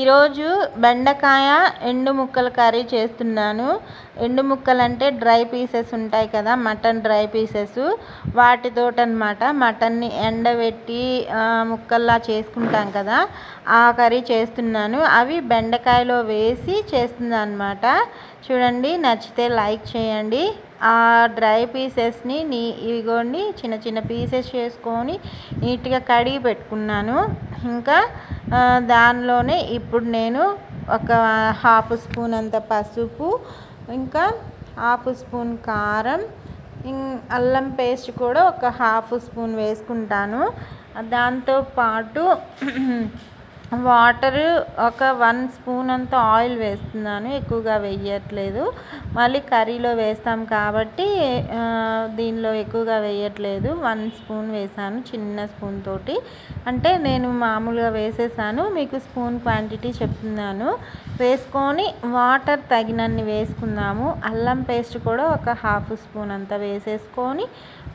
ఈరోజు బెండకాయ ఎండు ముక్కల కర్రీ చేస్తున్నాను. ఎండు ముక్కలు అంటే డ్రై పీసెస్ ఉంటాయి కదా మటన్ డ్రై పీసెస్. వాటితోటనమాట మటన్ని ఎండబెట్టి ముక్కల్లా చేసుకుంటాం కదా ఆ కర్రీ చేస్తున్నాను. అవి బెండకాయలో వేసి చేస్తున్నాను అనమాట చూడండి నచ్చితే లైక్ చేయండి. ఆ డ్రై పీసెస్ని నీ ఇవిగోండి చిన్న చిన్న పీసెస్ చేసుకొని నీట్గా కడిగి పెట్టుకున్నాను. ఇంకా దానిలోనే ఇప్పుడు నేను ఒక హాఫ్ స్పూన్ అంత పసుపు ఇంకా హాఫ్ స్పూన్ కారం అల్లం పేస్ట్ కూడా ఒక హాఫ్ స్పూన్ వేసుకుంటాను. దాంతోపాటు వాటర్ ఒక వన్ స్పూన్ అంత ఆయిల్ వేస్తున్నాను ఎక్కువగా వేయట్లేదు. మళ్ళీ కర్రీలో వేస్తాం కాబట్టి దీనిలో ఎక్కువగా వేయట్లేదు. వన్ స్పూన్ వేసాను చిన్న స్పూన్ తోటి. అంటే నేను మామూలుగా వేసేసాను మీకు స్పూన్ క్వాంటిటీ చెప్తున్నాను. వేసుకొని వాటర్ తగినన్ని వేసుకుందాము. అల్లం పేస్ట్ కూడా ఒక హాఫ్ స్పూన్ అంత వేసేసుకొని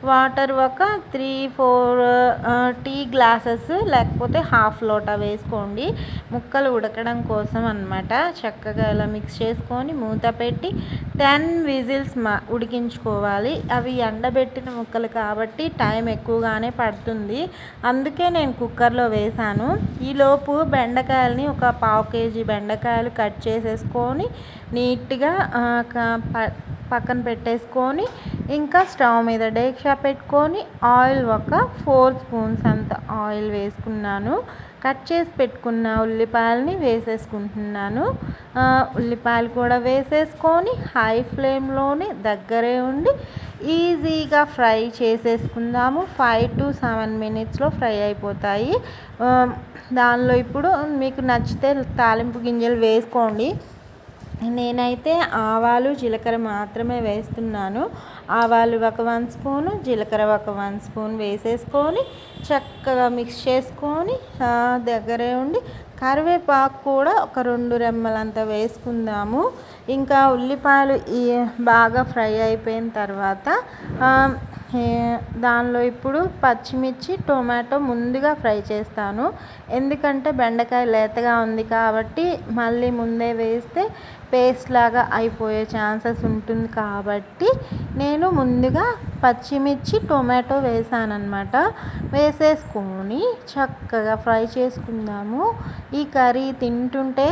వాటర్ ఒక త్రీ ఫోర్ టీ గ్లాసెస్ లేకపోతే హాఫ్ లోటా వేసుకోండి. ముక్కలు ఉడకడం కోసం అనమాట చక్కగా ఇలా మిక్స్ చేసుకొని మూత పెట్టి టెన్ విజిల్స్ మా ఉడికించుకోవాలి. అవి ఎండబెట్టిన ముక్కలు కాబట్టి టైం ఎక్కువగానే పడుతుంది. అందుకే నేను కుక్కర్లో వేసాను. ఈలోపు బెండకాయలని ఒక పావు కేజీ బెండకాయలు కట్ చేసేసుకొని నీట్గా పక్కన పెట్టేసుకొని ఇంకా స్టవ్ మీద డేక్షా పెట్టుకొని ఆయిల్ ఒక ఫోర్ స్పూన్స్ అంత ఆయిల్ వేసుకున్నాను. కట్ చేసి పెట్టుకున్న ఉల్లిపాయలని వేసేసుకుంటున్నాను. ఉల్లిపాయలు కూడా వేసేసుకొని హై ఫ్లేమ్లోనే దగ్గరే ఉండి ఈజీగా ఫ్రై చేసేసుకుందాము. ఫైవ్ టు సెవెన్ మినిట్స్లో ఫ్రై అయిపోతాయి. దానిలో ఇప్పుడు మీకు నచ్చితే తాలింపు గింజలు వేసుకోండి. నేనైతే ఆవాలు జీలకర్ర మాత్రమే వేస్తున్నాను. ఆవాలు ఒక వన్ స్పూను జీలకర్ర ఒక వన్ స్పూన్ వేసేసుకొని చక్కగా మిక్స్ చేసుకొని దగ్గరే ఉండి కరివేపాకు కూడా ఒక రెండు రెమ్మలంత వేసుకుందాము. ఇంకా ఉల్లిపాయలు బాగా ఫ్రై అయిపోయిన తర్వాత దానిలో ఇప్పుడు పచ్చిమిర్చి టొమాటో ముందుగా ఫ్రై చేస్తాను. ఎందుకంటే బెండకాయ లేతగా ఉంది కాబట్టి మళ్ళీ ముందే వేస్తే పేస్ట్ లాగా అయిపోయే ఛాన్సెస్ ఉంటుంది కాబట్టి నేను ముందుగా పచ్చిమిర్చి టొమాటో వేసానమాట వేసేసుకొని చక్కగా ఫ్రై చేసుకుందాము. ఈ కర్రీ తింటుంటే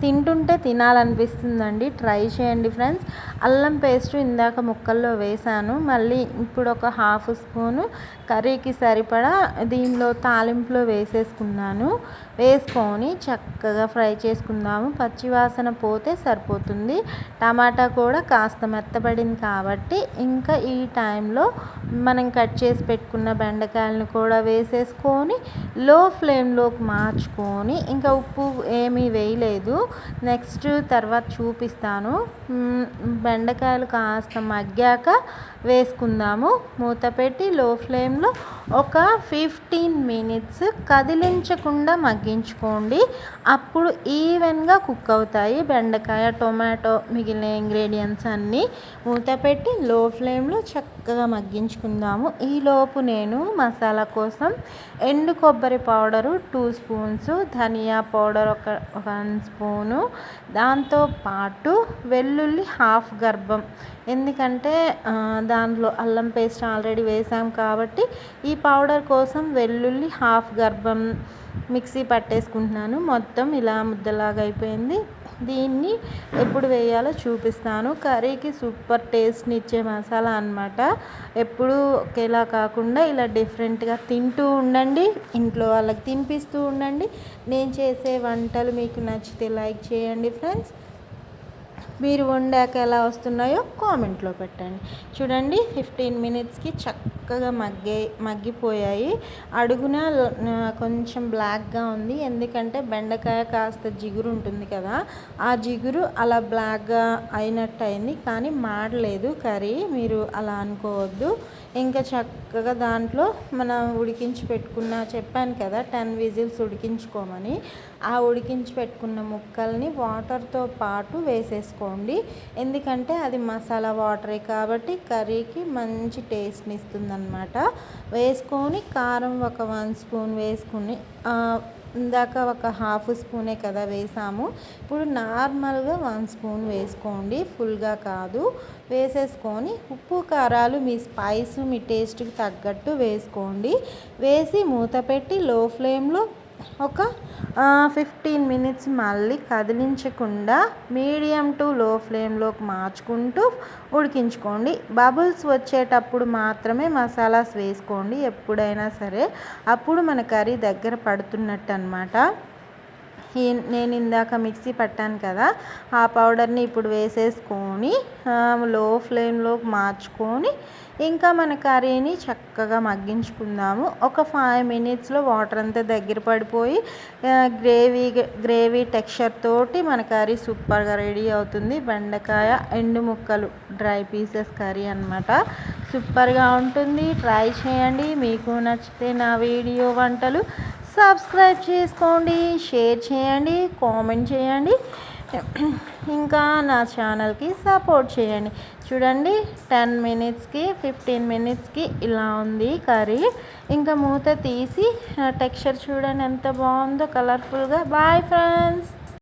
తింటుంటే తినాలనిపిస్తుందండి. ట్రై చేయండి ఫ్రెండ్స్ అల్లం పేస్ట్ ఇందాక ముక్కల్లో వేసాను. మళ్ళీ ఇప్పుడు ఒక హాఫ్ స్పూను కర్రీకి సరిపడా దీనిలో తాలింపులో వేసేసుకున్నాను. వేసుకొని చక్కగా ఫ్రై చేసుకుందాము. పచ్చివాసన పోతే సరిపోతుంది. టమాటా కూడా కాస్త మెత్తబడింది కాబట్టి ఇంకా ఈ టైంలో మనం కట్ చేసి పెట్టుకున్న బెండకాయలను కూడా వేసేసుకొని లో ఫ్లేమ్లోకి మార్చుకొని ఇంకా ఉప్పు ఏమీ వేయలేదు. నెక్స్ట్ తర్వాత చూపిస్తాను. బెండకాయలు కాస్త మగ్గాక వేసుకుందాము. మూత పెట్టి లో ఫ్లేమ్లో ఒక ఫిఫ్టీన్ మినిట్స్ కదిలించకుండా మగ్గించుకోండి. అప్పుడు ఈవెన్గా కుక్ అవుతాయి బెండకాయ టొమాటో మిగిలిన ఇంగ్రీడియంట్స్ అన్నీ. మూత పెట్టి లో ఫ్లేమ్లో చక్కగా మగ్గించుకుందాము. ఈలోపు నేను మసాలా కోసం ఎండు కొబ్బరి పౌడరు టూ స్పూన్స్ ధనియా పౌడర్ ఒక వన్ స్పూను. దాంతోపాటు వెల్లుల్లి హాఫ్ గర్భం. ఎందుకంటే దాంట్లో అల్లం పేస్ట్ ఆల్రెడీ వేసాం కాబట్టి ఈ పౌడర్ కోసం వెల్లుల్లి హాఫ్ గర్భం మిక్సీ పట్టేసుకుంటున్నాను. మొత్తం ఇలా ముద్దలాగా అయిపోయింది. దీన్ని ఎప్పుడు వేయాలో చూపిస్తాను. కర్రీకి సూపర్ టేస్ట్ని ఇచ్చే మసాలా అనమాట ఎప్పుడు ఒకేలా కాకుండా ఇలా డిఫరెంట్గా తింటూ ఉండండి. ఇంట్లో వాళ్ళకి తినిపిస్తూ ఉండండి. నేను చేసే వంటలు మీకు నచ్చితే లైక్ చేయండి ఫ్రెండ్స్. మీరు వండాక ఎలా వస్తున్నాయో కామెంట్లో పెట్టండి. చూడండి ఫిఫ్టీన్ మినిట్స్కి చక్క చక్కగా మగ్గే మగ్గిపోయాయి. అడుగున కొంచెం బ్లాక్గా ఉంది. ఎందుకంటే బెండకాయ కాస్త జిగురు ఉంటుంది కదా. ఆ జిగురు అలా బ్లాక్గా అయినట్టు అయింది కానీ మాడలేదు కర్రీ. మీరు అలా అనుకోవద్దు. ఇంకా చక్కగా దాంట్లో మనం ఉడికించి పెట్టుకున్న చెప్పాను కదా టెన్ విజిల్స్ ఉడికించుకోమని. ఆ ఉడికించి పెట్టుకున్న ముక్కల్ని వాటర్తో పాటు వేసేసుకోండి. ఎందుకంటే అది మసాలా వాటరే కాబట్టి కర్రీకి మంచి టేస్ట్ని అనమాట వేసుకొని కారం ఒక వన్ స్పూన్ వేసుకుని ఇందాక ఒక హాఫ్ స్పూనే కదా వేసాము. ఇప్పుడు నార్మల్గా వన్ స్పూన్ వేసుకోండి ఫుల్గా కాదు. వేసేసుకొని ఉప్పు కారాలు మీ స్పైస్ మీ టేస్ట్కి తగ్గట్టు వేసుకోండి. వేసి మూత పెట్టి లో ఫ్లేమ్లో ఒక ఫిఫ్టీన్ మినిట్స్ మళ్ళీ కదిలించకుండా మీడియం టు లో ఫ్లేమ్లోకి మార్చుకుంటూ ఉడికించుకోండి. బబుల్స్ వచ్చేటప్పుడు మాత్రమే మసాలాస్ వేసుకోండి ఎప్పుడైనా సరే. అప్పుడు మన కర్రీ దగ్గర పడుతున్నట్టు అనమాట నేను ఇందాక మిక్సీ పట్టాను కదా ఆ పౌడర్ని ఇప్పుడు వేసేసుకొని లో ఫ్లేమ్లో మార్చుకొని ఇంకా మన కర్రీని చక్కగా మగ్గించుకుందాము. ఒక ఫైవ్ మినిట్స్లో వాటర్ అంతా దగ్గర పడిపోయి గ్రేవీ గ్రేవీ టెక్స్చర్ తోటి మన కర్రీ సూపర్గా రెడీ అవుతుంది. బెండకాయ ఎండు ముక్కలు డ్రై పీసెస్ కర్రీ అనమాట సూపర్గా ఉంటుంది. ట్రై చేయండి. మీకు నచ్చితే నా వీడియో వంటలు సబ్స్క్రైబ్ చేసుకోండి షేర్ చేయండి కామెంట్ చేయండి. ఇంకా నా ఛానల్కి సపోర్ట్ చేయండి. చూడండి టెన్ మినిట్స్కి ఫిఫ్టీన్ మినిట్స్కి ఇలా ఉంది కర్రీ. ఇంకా మూత తీసి టెక్స్చర్ చూడండి ఎంత బాగుందో కలర్ఫుల్గా. Bye friends!